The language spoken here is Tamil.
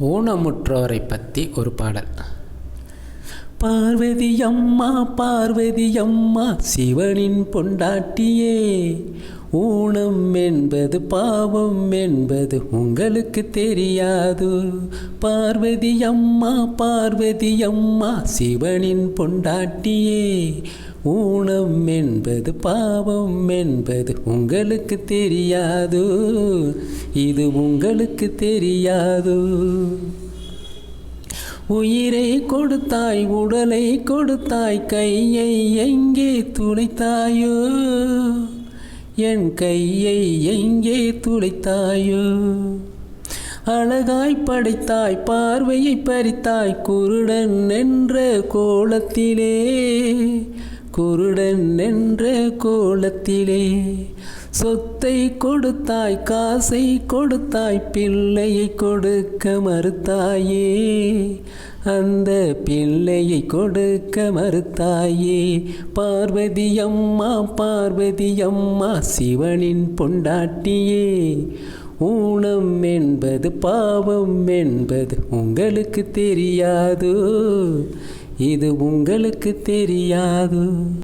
ஊனமுற்றோரை பற்றி ஒரு பாடல். பார்வதி அம்மா பார்வதி அம்மா சிவனின் பொண்டாட்டியே. ஊனம் என்பது பாவம் என்பது உங்களுக்கு தெரியாது. பார்வதி அம்மா பார்வதி அம்மா சிவனின் பொண்டாட்டியே. ஊனம் என்பது பாவம் என்பது உங்களுக்கு தெரியாது. இது உங்களுக்கு தெரியாது. உயிரை கொடுத்தாய் உடலை கொடுத்தாய் கையை எங்கே துளைத்தாயோ என் கையை எங்கே துளைத்தாயோ அழகாய் படைத்தாய் பார்வையை பறித்தாய் குருடன் என்ற கோலத்திலே குருடன் என்ற கோலத்திலே. சொத்தை கொடுத்தாய் காசை கொடுத்தாய் பிள்ளையை கொடுக்க மறுத்தாயே. அந்த பிள்ளையை கொடுக்க மறுத்தாயே. பார்வதி அம்மா பார்வதி அம்மா சிவனின் பொண்டாட்டியே. ஊனம் என்பது பாவம் என்பது உங்களுக்கு தெரியாது. இது உங்களுக்கு தெரியாது.